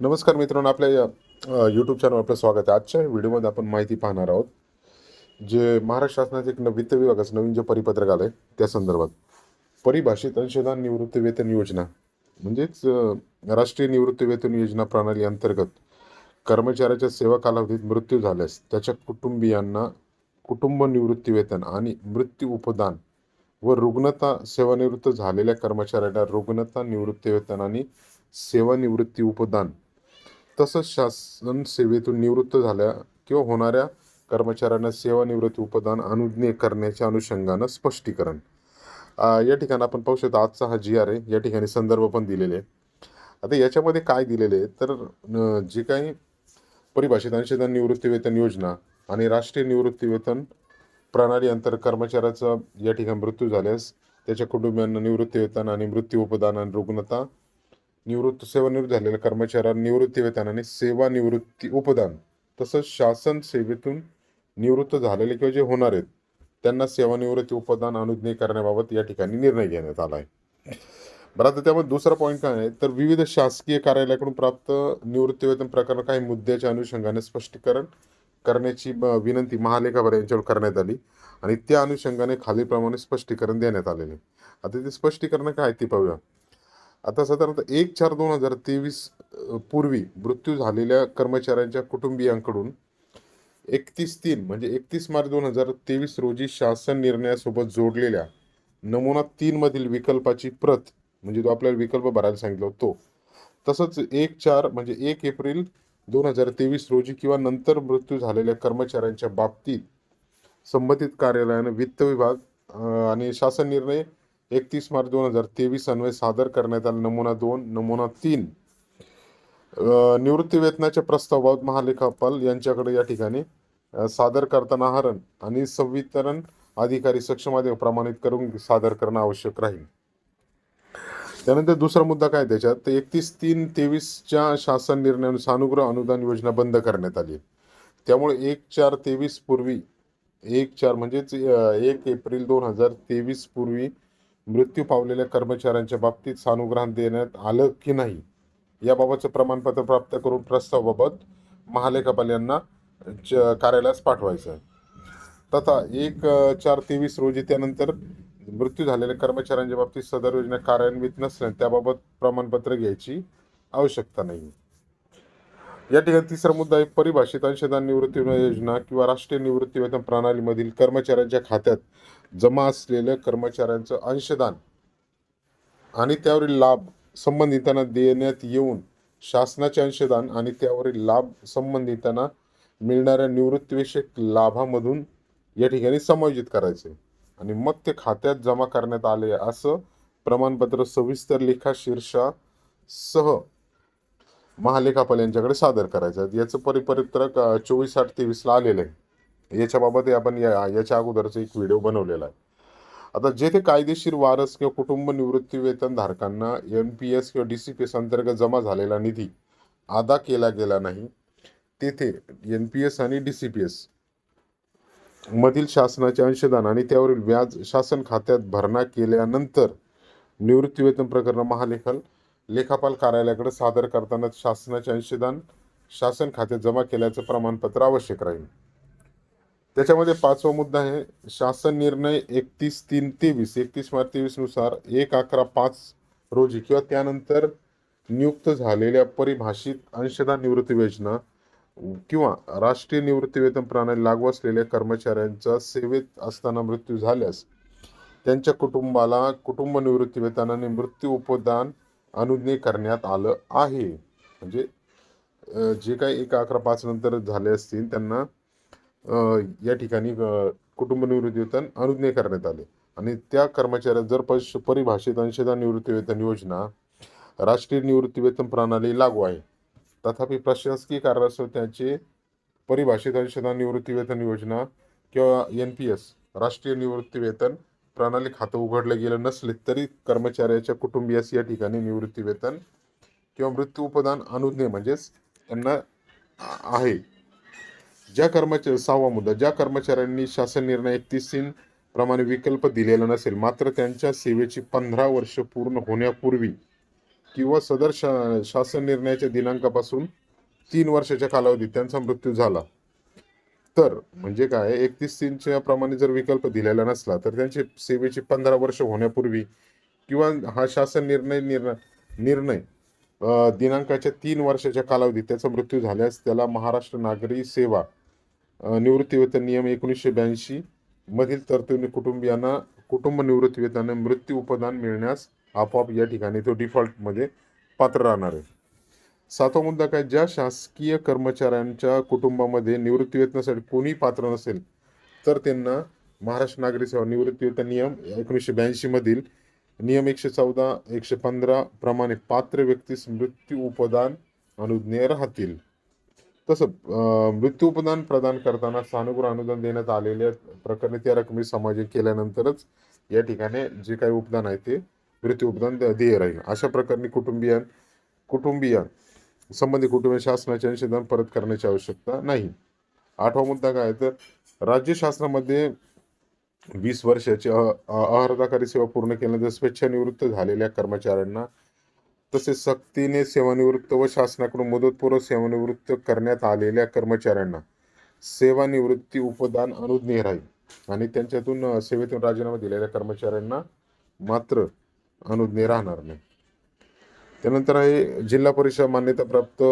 नमस्कार मित्रांनो आपल्या यूट्यूब चॅनल आपलं स्वागत आहे. आजच्या व्हिडिओमध्ये आपण माहिती पाहणार आहोत जे महाराष्ट्र शासनाचे एक वित्त विभागाचं नवीन जे परिपत्रक आलं आहे त्या संदर्भात. परिभाषित अंशदान निवृत्ती वेतन योजना म्हणजेच राष्ट्रीय निवृत्ती वेतन योजना प्रणाली अंतर्गत कर्मचाऱ्याच्या सेवा कालावधीत मृत्यू झाल्यास त्याच्या कुटुंबियांना कुटुंब निवृत्ती वेतन आणि मृत्यू उपदान व रुग्णता सेवानिवृत्त झालेल्या कर्मचाऱ्याला रुग्णता निवृत्ती वेतन आणि सेवानिवृत्ती उपदान तसंच शासन सेवेतून निवृत्त झाल्या किंवा होणाऱ्या कर्मचाऱ्यांना सेवानिवृत्ती उपदान अनुज्ञे करण्याच्या अनुषंगानं स्पष्टीकरण. या ठिकाणी आपण पाहू शकतो आजचा हा जी आर आहे या ठिकाणी संदर्भ पण दिलेले आहे आता याच्यामध्ये काय दिलेले आहे तर जे काही परिभाषित अंशदान निवृत्तीवेतन योजना आणि राष्ट्रीय निवृत्तीवेतन प्रणाली अंतर कर्मचाऱ्याचा या ठिकाणी मृत्यू झाल्यास त्याच्या कुटुंबियांना निवृत्तीवेतन आणि मृत्यू उपदान आणि रुग्णता निवृत्त सेवानिवृत्त झालेल्या कर्मचाऱ्यांना निवृत्ती वेतन आणि सेवानिवृत्ती उपदान. तसंच शासन सेवेतून निवृत्त झालेले किंवा जे होणार आहेत त्यांना सेवानिवृत्ती उपदान अनुज्ञे करण्याबाबत या ठिकाणी निर्णय घेण्यात आला आहे. बरं आता त्यामध्ये दुसरा पॉईंट काय आहे? तर विविध शासकीय कार्यालयाकडून प्राप्त निवृत्तीवेतन प्रकरण काही मुद्द्याच्या अनुषंगाने स्पष्टीकरण करण्याची विनंती महालेखावर यांच्यावर करण्यात आली आणि त्या अनुषंगाने खालीलप्रमाणे स्पष्टीकरण देण्यात आलेले आता ते स्पष्टीकरण काय ते पाहूया. आता साधारणतः एक चार दोन हजार तेवीस पूर्वी मृत्यू झालेल्या कर्मचाऱ्यांच्या कुटुंबियांकडून एकतीस तीन म्हणजे एकतीस मार्च दोन हजार तेवीस रोजी शासन निर्णयासोबत जोडलेल्या नमुना तीन मधील विकल्पाची प्रत म्हणजे जो आपल्याला विकल्प भरायला सांगितला तो तसंच एक चार म्हणजे एक एप्रिल दोन हजार तेवीस रोजी किंवा नंतर मृत्यू झालेल्या कर्मचाऱ्यांच्या बाबतीत संबंधित कार्यालयानं वित्त विभाग आणि शासन निर्णय एकतीस मार्च दोन हजार तेवीस अन्वय सादर करण्यात आला. नमुना दोन नमुना तीन. निवृत्ती वेतनाच्या प्रस्तावात महालेखापाल यांच्याकडे या ठिकाणी सादर करताना हरण आणि संवितरण अधिकारी सक्षम अधिक प्रमाणित करून सादर करणं आवश्यक राहील. त्यानंतर दुसरा मुद्दा काय त्याच्यात? तर एकतीस तीन तेवीसच्या शासन निर्णयानुसार अनुग्रह अनुदान योजना बंद करण्यात आली त्यामुळे एक चार तेवीस पूर्वी एक चार म्हणजेच एक एप्रिल दोन हजार तेवीस पूर्वी मृत्यू पावलेल्या कर्मचाऱ्यांच्या बाबतीत सानुग्रहण देण्यात आलं की नाही याबाबतचं प्रमाणपत्र प्राप्त करून प्रस्तावाबाबत महालेखापाल यांना च- कार्यालयास पाठवायचं आहे. तथा एक चार तेवीस रोजी त्यानंतर मृत्यू झालेल्या कर्मचाऱ्यांच्या बाबतीत सदर योजना कार्यान्वित नसल्याने त्याबाबत प्रमाणपत्र घ्यायची आवश्यकता नाही. या ठिकाणी तिसरा मुद्दा आहे परिभाषित अंशदान निवृत्ती योजना किंवा राष्ट्रीय निवृत्ती वेतन प्रणालीमधील कर्मचाऱ्यांच्या खात्यात जमा असलेल्या कर्मचाऱ्यांचं अंशदान आणि त्यावरील लाभ संबंधितांना देण्यात येऊन शासनाचे अंशदान आणि त्यावरील लाभ संबंधितांना मिळणाऱ्या निवृत्तीविषयक लाभामधून या ठिकाणी समायोजित करायचे. आणि मग ते खात्यात जमा करण्यात आले असं प्रमाणपत्र सविस्तर लेखा शीर्षासह महालेखापाल यांच्याकडे सादर करायचं. याचं परिपत्रक चोवीस आठ तेवीसला आलेलं आहे. याच्याबाबत आपण या याच्या अगोदरचा एक व्हिडिओ बनवलेला आहे. आता जेथे कायदेशीर वारस किंवा कुटुंब निवृत्ती वेतन धारकांना एन पी एस किंवा डी सी पी एस अंतर्गत जमा झालेला निधी अदा केला गेला नाही तेथे एन पी एस आणि डी सी पी एस मधील शासनाचे अंशदान आणि त्यावरील व्याज शासन खात्यात भरणा केल्यानंतर निवृत्तीवेतन प्रकरण महालेखल लेखापाल कार्यालयाकडे सादर करताना शासनाचे अंशदान शासन खात्यात जमा केल्याचं प्रमाणपत्र आवश्यक राहील. त्याच्यामध्ये पाचवा मुद्दा आहे शासन निर्णय एकतीस तीन तेवीस एकतीस मार्च तेवीसनुसार एक अकरा पाच रोजी किंवा त्यानंतर नियुक्त झालेल्या परिभाषित अंशदा निवृत्ती योजना किंवा राष्ट्रीय निवृत्तीवेतन प्रणाली लागू असलेल्या कर्मचाऱ्यांचा सेवेत असताना मृत्यू झाल्यास त्यांच्या कुटुंबाला कुटुंब निवृत्तीवेतनाने मृत्यू उपदान अनुज्ञे करण्यात आलं आहे. म्हणजे जे काही एक अकरा पाच नंतर झाले असतील त्यांना या ठिकाणी कुटुंब निवृत्ती वेतन करण्यात आले. आणि त्या कर्मचाऱ्या जर पश परिभाषित अंशदान निवृत्ती वेतन योजना राष्ट्रीय निवृत्ती वेतन प्रणाली लागू आहे. तथापि प्रशासकीय कारणास्तव त्याचे परिभाषित अंशदान निवृत्ती वेतन योजना किंवा एन पी एस राष्ट्रीय निवृत्ती वेतन प्रणाली खातं उघडलं गेलं नसले तरी कर्मचाऱ्याच्या कुटुंबियास या ठिकाणी निवृत्ती वेतन किंवा मृत्यू उपदान अनुज्ञे म्हणजेच त्यांना आहे. ज्या कर्मचारी सहावा मुद्दा ज्या कर्मचाऱ्यांनी शासन निर्णय एकतीस तीन प्रमाणे विकल्प दिलेला नसेल मात्र त्यांच्या सेवेची पंधरा वर्ष पूर्ण होण्यापूर्वी किंवा सदर शा शासन निर्णयाच्या दिनांकापासून तीन वर्षाच्या कालावधीत त्यांचा मृत्यू झाला. तर म्हणजे काय? एकतीस तीनच्या प्रमाणे जर विकल्प दिलेला नसला तर त्यांची सेवेची पंधरा वर्ष होण्यापूर्वी किंवा हा शासन निर्णय निर्णय निर्णय दिनांकाच्या तीन वर्षाच्या कालावधीत त्याचा मृत्यू झाल्यास त्याला महाराष्ट्र नागरी सेवा निवृत्तीवेतन नियम एकोणीसशे ब्याऐंशी मधील तरतुदी कुटुंबियांना कुटुंब निवृत्तीवेतन मृत्यू उपदान मिळण्यास आपोआप या ठिकाणी तो डिफॉल्टमध्ये पात्र राहणार आहे. सातवा मुद्दा काय? ज्या शासकीय कर्मचाऱ्यांच्या कुटुंबामध्ये निवृत्तीवेतनासाठी कोणी पात्र नसेल तर त्यांना महाराष्ट्र नागरी सेवा निवृत्तीवेतन नियम एकोणीसशे ब्याऐंशीमधील नियम एकशे चौदा एकशे पंधरा प्रमाणे पात्र व्यक्तीस मृत्यू उपदान अनुज्ञेय राहतील. तसं मृत्यूपदान प्रदान करताना सानुग्रह अनुदान देण्यात आलेल्या प्रकरणी त्या रकमी समायोजन केल्यानंतरच या ठिकाणी जे काही उपदान आहे ते मृत्यू उपदान देय राहील. अशा प्रकरणी कुटुंबिया कुटुंबिया संबंधित कुटुंबीय शासनाचे अंशदान परत करण्याची आवश्यकता नाही. आठवा मुद्दा काय तर राज्य शासनामध्ये वीस वर्षाची अ- अहर्ताकारी सेवा पूर्ण केल्यानंतर स्वेच्छानिवृत्त झालेल्या कर्मचाऱ्यांना तसेच सक्तीने सेवानिवृत्त व शासनाकडून मुदतपूर्व सेवानिवृत्त करण्यात आलेल्या कर्मचाऱ्यांना सेवानिवृत्ती उपदान अनुज्ञेय राहील. आणि त्यांच्यातून सेवेतून राजीनामा दिलेल्या कर्मचाऱ्यांना मात्र अनुज्ञेय राहणार नाही. त्यानंतर आहे जिल्हा परिषद मान्यताप्राप्त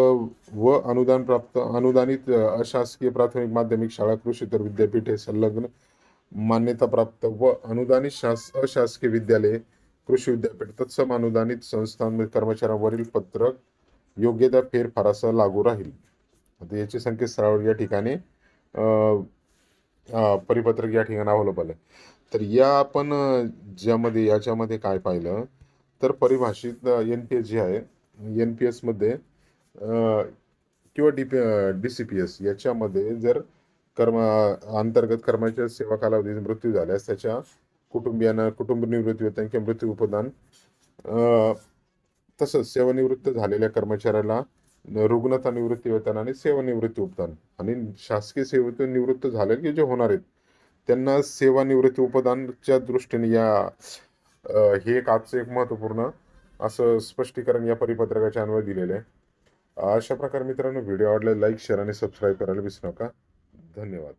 व अनुदान प्राप्त अनुदानित अशासकीय प्राथमिक माध्यमिक शाळा कृषी तर विद्यापीठे संलग्न मान्यताप्राप्त व अनुदानित शास अशासकीय विद्यालये कृषी विद्यापीठ तत्सम अनुदानित संस्थान म्हणजे कर्मचाऱ्यांवरील पत्रक योग्यता फेरफारासह लागू राहील. आता याची संकेतस्थळावर या ठिकाणी परिपत्रक या ठिकाणी अवेलेबल आहे. तर या आपण ज्यामध्ये याच्यामध्ये काय पाहिलं तर परिभाषित एन पी एस जे आहे एन पी एसमध्ये किंवा D P D C P S याच्यामध्ये जर कर्म अंतर्गत कर्मचारी सेवा कालावधीत मृत्यू झाल्यास त्याच्या कुटुंबियांना कुटुंब निवृत्ती वेतन किंवा मृत्यू उपदान. तसंच सेवानिवृत्त झालेल्या कर्मचाऱ्याला रुग्णता निवृत्ती वेतन आणि सेवानिवृत्ती उपदान. आणि शासकीय सेवेतून निवृत्त झाले की जे होणार आहेत त्यांना सेवानिवृत्ती उपदानच्या दृष्टीने या हे एक आजचं एक महत्त्वपूर्ण असं स्पष्टीकरण या परिपत्रकाच्या अन्वय दिलेलं आहे. अशा प्रकारे मित्रांनो व्हिडिओ आवडला लाईक शेअर आणि सबस्क्राईब करायला विसरू नका. धन्यवाद.